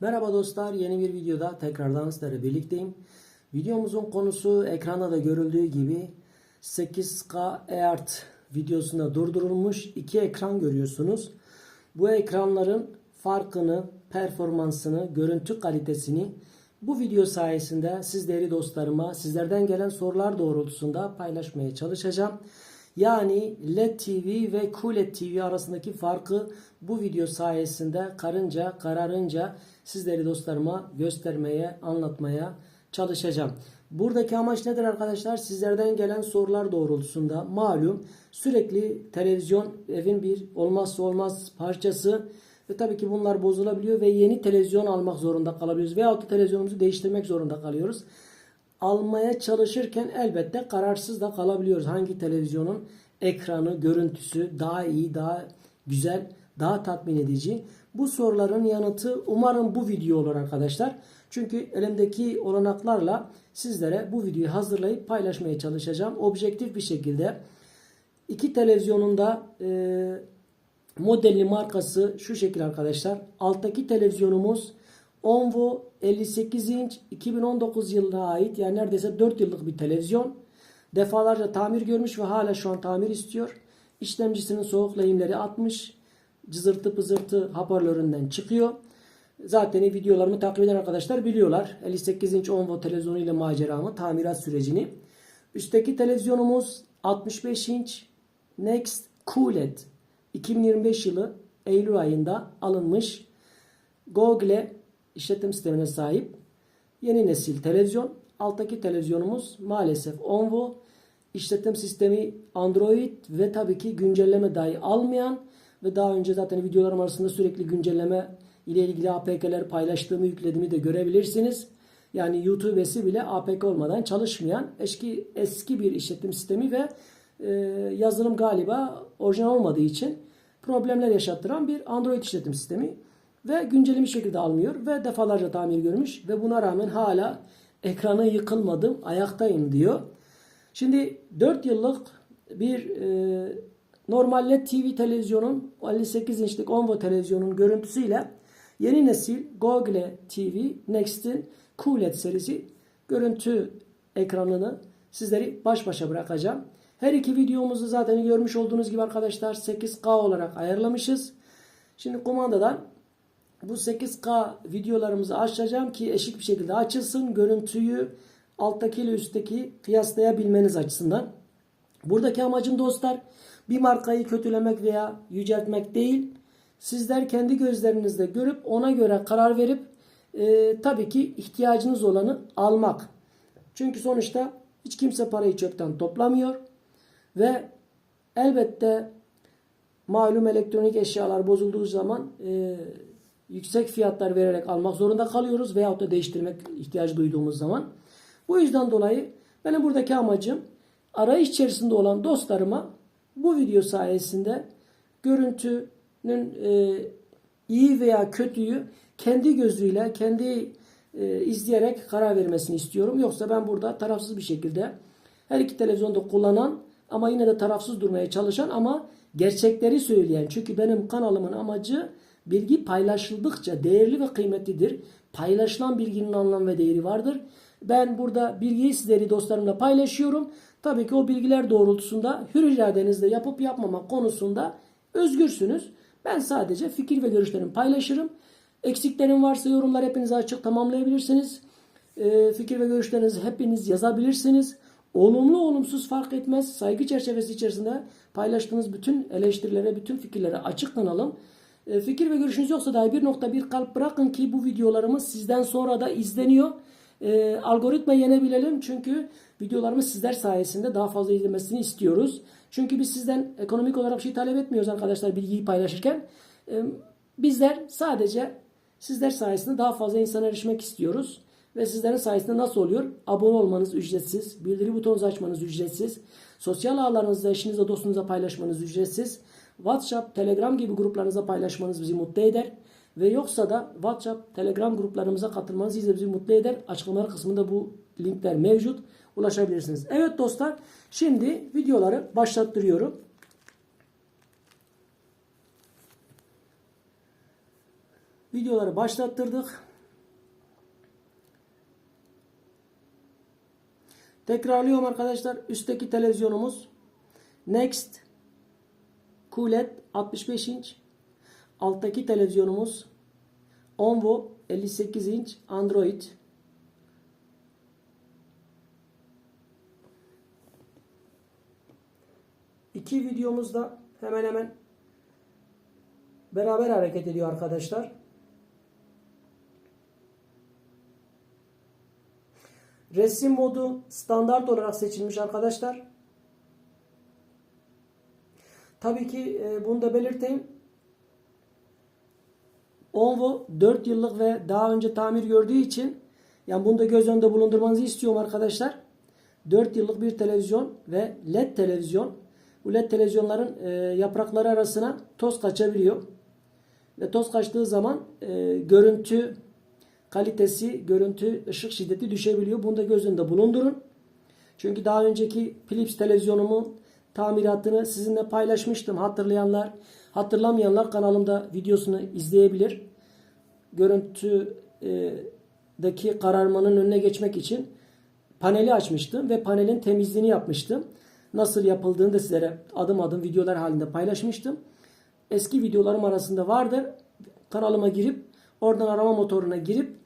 Merhaba dostlar, yeni bir videoda tekrardan sizlerle birlikteyim. Videomuzun konusu ekranda da görüldüğü gibi 8K EART videosunda durdurulmuş iki ekran görüyorsunuz. Bu ekranların farkını, performansını, görüntü kalitesini bu video sayesinde sizleri dostlarıma sizlerden gelen sorular doğrultusunda paylaşmaya çalışacağım. Yani LED TV ve QLED TV arasındaki farkı bu video sayesinde karınca kararınca sizleri dostlarıma göstermeye, anlatmaya çalışacağım. Buradaki amaç nedir arkadaşlar? Sizlerden gelen sorular doğrultusunda malum sürekli televizyon evin bir olmazsa olmaz parçası ve tabii ki bunlar bozulabiliyor ve yeni televizyon almak zorunda kalabiliyoruz veyahut da televizyonumuzu değiştirmek zorunda kalıyoruz almaya çalışırken elbette kararsız da kalabiliyoruz. Hangi televizyonun ekranı, görüntüsü daha iyi, daha güzel, daha tatmin edici. Bu soruların yanıtı umarım bu video olur arkadaşlar. Çünkü elimdeki olanaklarla sizlere bu videoyu hazırlayıp paylaşmaya çalışacağım. Objektif bir şekilde iki televizyonun da e, modeli markası şu şekil arkadaşlar. Alttaki televizyonumuz Onvo 58 inç 2019 yılına ait yani neredeyse 4 yıllık bir televizyon. Defalarca tamir görmüş ve hala şu an tamir istiyor. İşlemcisinin soğuk lehimleri atmış. Cızırtı pızırtı hoparlöründen çıkıyor. Zaten videolarımı takip eden arkadaşlar biliyorlar. 58 inç Onvo televizyonu ile maceramı, tamirat sürecini. Üstteki televizyonumuz 65 inç Next QLED 2025 yılı Eylül ayında alınmış. Google işletim sistemine sahip yeni nesil televizyon. Alttaki televizyonumuz maalesef Onvo işletim sistemi Android ve tabii ki güncelleme dahi almayan ve daha önce zaten videolarım arasında sürekli güncelleme ile ilgili APK'ler paylaştığımı yüklediğimi de görebilirsiniz. Yani YouTube'si bile APK olmadan çalışmayan eski eski bir işletim sistemi ve e, yazılım galiba orijinal olmadığı için problemler yaşattıran bir Android işletim sistemi ve güncellemiş şekilde almıyor ve defalarca tamir görmüş ve buna rağmen hala ekranı yıkılmadım ayaktayım diyor. Şimdi 4 yıllık bir e, normal LED TV televizyonun 58 inçlik Onvo televizyonun görüntüsüyle yeni nesil Google TV Next'in QLED serisi görüntü ekranını sizleri baş başa bırakacağım. Her iki videomuzu zaten görmüş olduğunuz gibi arkadaşlar 8K olarak ayarlamışız. Şimdi kumandadan bu 8K videolarımızı açacağım ki eşit bir şekilde açılsın. Görüntüyü alttaki ile üstteki kıyaslayabilmeniz açısından. Buradaki amacım dostlar bir markayı kötülemek veya yüceltmek değil. Sizler kendi gözlerinizle görüp ona göre karar verip e, tabii ki ihtiyacınız olanı almak. Çünkü sonuçta hiç kimse parayı çöpten toplamıyor. Ve elbette malum elektronik eşyalar bozulduğu zaman e, yüksek fiyatlar vererek almak zorunda kalıyoruz veyahut da değiştirmek ihtiyacı duyduğumuz zaman. Bu yüzden dolayı benim buradaki amacım arayış içerisinde olan dostlarıma bu video sayesinde görüntünün e, iyi veya kötüyü kendi gözüyle, kendi e, izleyerek karar vermesini istiyorum. Yoksa ben burada tarafsız bir şekilde her iki televizyonda kullanan ama yine de tarafsız durmaya çalışan ama gerçekleri söyleyen. Çünkü benim kanalımın amacı bilgi paylaşıldıkça değerli ve kıymetlidir. Paylaşılan bilginin anlam ve değeri vardır. Ben burada bilgiyi sizleri dostlarımla paylaşıyorum. Tabii ki o bilgiler doğrultusunda hür iradenizle yapıp yapmamak konusunda özgürsünüz. Ben sadece fikir ve görüşlerimi paylaşırım. Eksiklerim varsa yorumlar hepinize açık tamamlayabilirsiniz. Ee, fikir ve görüşlerinizi hepiniz yazabilirsiniz. Olumlu olumsuz fark etmez. Saygı çerçevesi içerisinde paylaştığınız bütün eleştirilere, bütün fikirlere açık kanalım. E, fikir ve görüşünüz yoksa dahi bir nokta bir kalp bırakın ki bu videolarımız sizden sonra da izleniyor. E, algoritma yenebilelim çünkü videolarımız sizler sayesinde daha fazla izlemesini istiyoruz. Çünkü biz sizden ekonomik olarak bir şey talep etmiyoruz arkadaşlar bilgiyi paylaşırken. E, bizler sadece sizler sayesinde daha fazla insana erişmek istiyoruz. Ve sizlerin sayesinde nasıl oluyor? Abone olmanız ücretsiz, bildiri butonunuzu açmanız ücretsiz, sosyal ağlarınızda eşinizle dostunuza paylaşmanız ücretsiz, WhatsApp, Telegram gibi gruplarınıza paylaşmanız bizi mutlu eder. Ve yoksa da WhatsApp, Telegram gruplarımıza katılmanız bizi, bizi mutlu eder. Açıklamalar kısmında bu linkler mevcut. Ulaşabilirsiniz. Evet dostlar şimdi videoları başlattırıyorum. Videoları başlattırdık. Tekrarlıyorum arkadaşlar. Üstteki televizyonumuz. Next. QLED 65 inç. Alttaki televizyonumuz Onvo 58 inç Android. İki videomuz da hemen hemen beraber hareket ediyor arkadaşlar. Resim modu standart olarak seçilmiş arkadaşlar. Tabii ki e, bunu da belirteyim. Onvo 4 yıllık ve daha önce tamir gördüğü için yani bunu da göz önünde bulundurmanızı istiyorum arkadaşlar. 4 yıllık bir televizyon ve LED televizyon. Bu LED televizyonların e, yaprakları arasına toz kaçabiliyor. Ve toz kaçtığı zaman e, görüntü kalitesi, görüntü, ışık şiddeti düşebiliyor. Bunu da göz önünde bulundurun. Çünkü daha önceki Philips televizyonumu tamiratını sizinle paylaşmıştım. Hatırlayanlar, hatırlamayanlar kanalımda videosunu izleyebilir. Görüntüdeki kararmanın önüne geçmek için paneli açmıştım ve panelin temizliğini yapmıştım. Nasıl yapıldığını da sizlere adım adım videolar halinde paylaşmıştım. Eski videolarım arasında vardır. Kanalıma girip oradan arama motoruna girip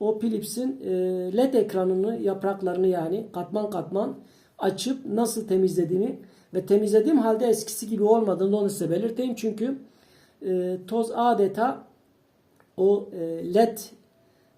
o Philips'in e, LED ekranını, yapraklarını yani katman katman açıp nasıl temizlediğimi ve temizlediğim halde eskisi gibi olmadığını onu size belirteyim. Çünkü e, toz adeta o e, LED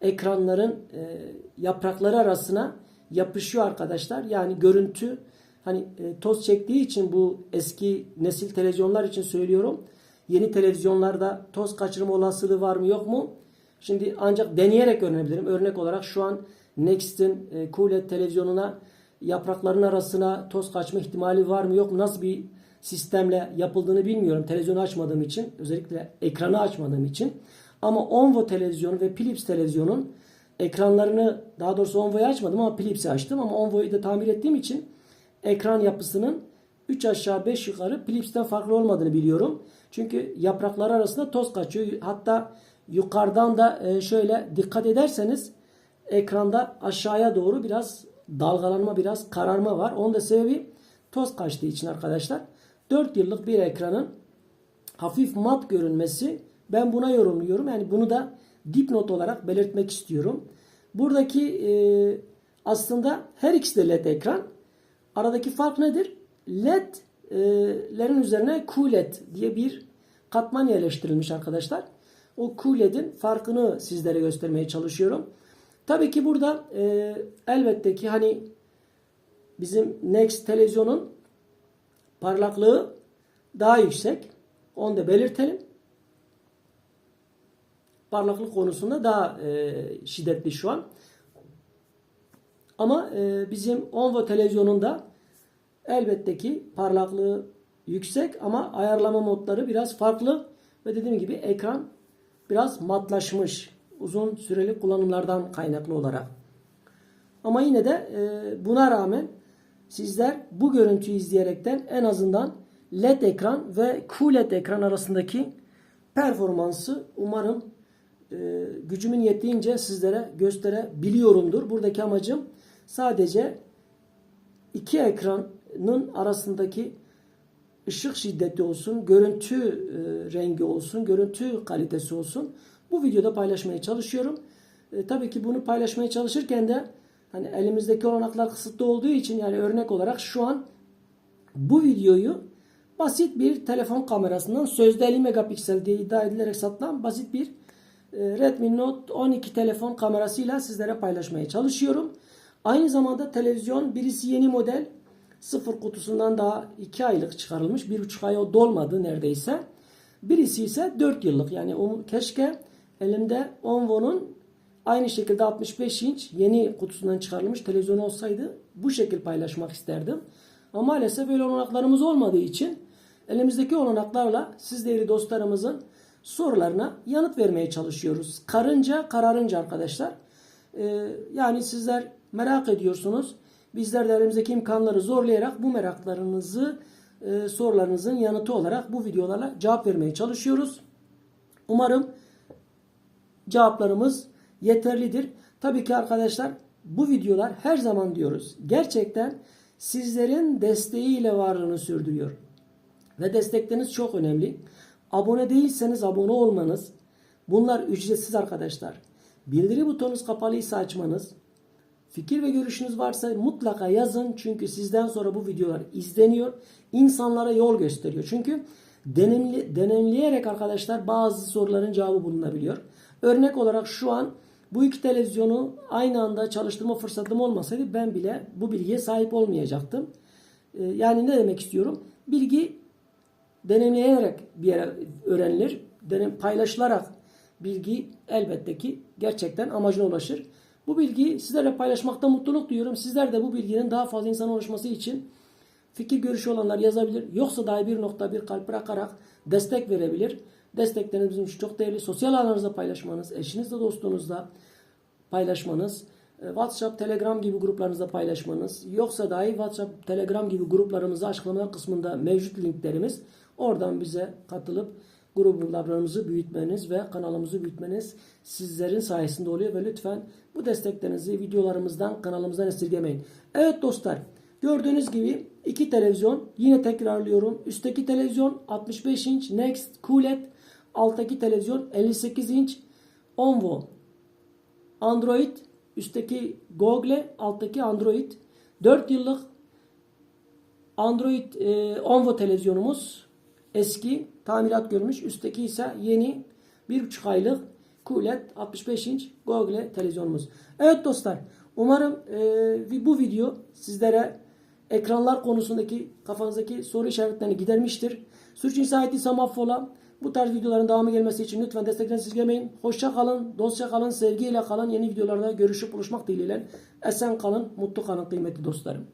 ekranların e, yaprakları arasına yapışıyor arkadaşlar. Yani görüntü hani e, toz çektiği için bu eski nesil televizyonlar için söylüyorum. Yeni televizyonlarda toz kaçırma olasılığı var mı yok mu? Şimdi ancak deneyerek öğrenebilirim. Örnek olarak şu an Next'in e, QLED televizyonuna yaprakların arasına toz kaçma ihtimali var mı yok mu? Nasıl bir sistemle yapıldığını bilmiyorum. Televizyonu açmadığım için. Özellikle ekranı açmadığım için. Ama Onvo televizyonu ve Philips televizyonun ekranlarını daha doğrusu Onvo'yu açmadım ama Philips'i açtım. Ama Onvo'yu da tamir ettiğim için ekran yapısının 3 aşağı 5 yukarı Philips'ten farklı olmadığını biliyorum. Çünkü yaprakları arasında toz kaçıyor. Hatta yukarıdan da e, şöyle dikkat ederseniz ekranda aşağıya doğru biraz dalgalanma, biraz kararma var. Onun da sebebi toz kaçtığı için arkadaşlar. 4 yıllık bir ekranın hafif mat görünmesi ben buna yorumluyorum. Yani bunu da dipnot olarak belirtmek istiyorum. Buradaki e, aslında her ikisi de LED ekran. Aradaki fark nedir? LED'lerin üzerine QLED diye bir katman yerleştirilmiş arkadaşlar. O QLED'in farkını sizlere göstermeye çalışıyorum. Tabii ki burada e, elbette ki hani bizim Next televizyonun parlaklığı daha yüksek. Onu da belirtelim. Parlaklık konusunda daha e, şiddetli şu an. Ama e, bizim Onvo televizyonunda elbette ki parlaklığı yüksek ama ayarlama modları biraz farklı. Ve dediğim gibi ekran biraz matlaşmış. Uzun süreli kullanımlardan kaynaklı olarak. Ama yine de e, buna rağmen sizler bu görüntüyü izleyerekten en azından LED ekran ve QLED ekran arasındaki performansı umarım e, gücümün yettiğince sizlere gösterebiliyorumdur. Buradaki amacım sadece iki ekranın arasındaki ışık şiddeti olsun, görüntü e, rengi olsun, görüntü kalitesi olsun. Bu videoda paylaşmaya çalışıyorum. E, tabii ki bunu paylaşmaya çalışırken de hani elimizdeki olanaklar kısıtlı olduğu için yani örnek olarak şu an bu videoyu basit bir telefon kamerasından sözde 50 megapiksel diye iddia edilerek satılan basit bir e, Redmi Note 12 telefon kamerasıyla sizlere paylaşmaya çalışıyorum. Aynı zamanda televizyon birisi yeni model sıfır kutusundan daha 2 aylık çıkarılmış. 1,5 ay dolmadı neredeyse. Birisi ise 4 yıllık. Yani o, keşke elimde Onvo'nun aynı şekilde 65 inç yeni kutusundan çıkarılmış televizyon olsaydı bu şekil paylaşmak isterdim. Ama maalesef böyle olanaklarımız olmadığı için elimizdeki olanaklarla siz değerli dostlarımızın sorularına yanıt vermeye çalışıyoruz. Karınca kararınca arkadaşlar. Ee, yani sizler merak ediyorsunuz. Bizler de elimizdeki imkanları zorlayarak bu meraklarınızı e, sorularınızın yanıtı olarak bu videolarla cevap vermeye çalışıyoruz. Umarım cevaplarımız yeterlidir. Tabii ki arkadaşlar bu videolar her zaman diyoruz gerçekten sizlerin desteğiyle varlığını sürdürüyor. Ve destekleriniz çok önemli. Abone değilseniz abone olmanız. Bunlar ücretsiz arkadaşlar. Bildiri butonunuz kapalıysa açmanız. Fikir ve görüşünüz varsa mutlaka yazın. Çünkü sizden sonra bu videolar izleniyor. İnsanlara yol gösteriyor. Çünkü denemli, denemleyerek arkadaşlar bazı soruların cevabı bulunabiliyor. Örnek olarak şu an bu iki televizyonu aynı anda çalıştırma fırsatım olmasaydı ben bile bu bilgiye sahip olmayacaktım. Ee, Yani ne demek istiyorum? Bilgi deneyimleyerek bir yere öğrenilir. Denem, paylaşılarak bilgi elbette ki gerçekten amacına ulaşır. Bu bilgiyi sizlerle paylaşmakta mutluluk duyuyorum. Sizler de bu bilginin daha fazla insana ulaşması için fikir görüşü olanlar yazabilir. Yoksa dahi bir nokta bir kalp bırakarak destek verebilir. Destekleriniz bizim için çok değerli. Sosyal alanınızda paylaşmanız, eşinizle dostunuzla paylaşmanız, e, WhatsApp, Telegram gibi gruplarınızda paylaşmanız, yoksa dahi WhatsApp, Telegram gibi gruplarımızda açıklamalar kısmında mevcut linklerimiz. Oradan bize katılıp gruplarımızı büyütmeniz ve kanalımızı büyütmeniz sizlerin sayesinde oluyor ve lütfen bu desteklerinizi videolarımızdan kanalımızdan esirgemeyin. Evet dostlar gördüğünüz gibi iki televizyon yine tekrarlıyorum. Üstteki televizyon 65 inç Next QLED alttaki televizyon 58 inç Onvo Android üstteki Google alttaki Android 4 yıllık Android e, Onvo televizyonumuz eski tamirat görmüş. Üstteki ise yeni 1,5 aylık QLED 65 inç Google televizyonumuz. Evet dostlar umarım e, bu video sizlere ekranlar konusundaki kafanızdaki soru işaretlerini gidermiştir. Sürçülisan ettiysem affola. Bu tarz videoların devamı gelmesi için lütfen desteklerinizi esirgemeyin. Hoşça kalın, dostça kalın, sevgiyle kalın. Yeni videolarda görüşüp buluşmak dileğiyle. Esen kalın, mutlu kalın kıymetli dostlarım.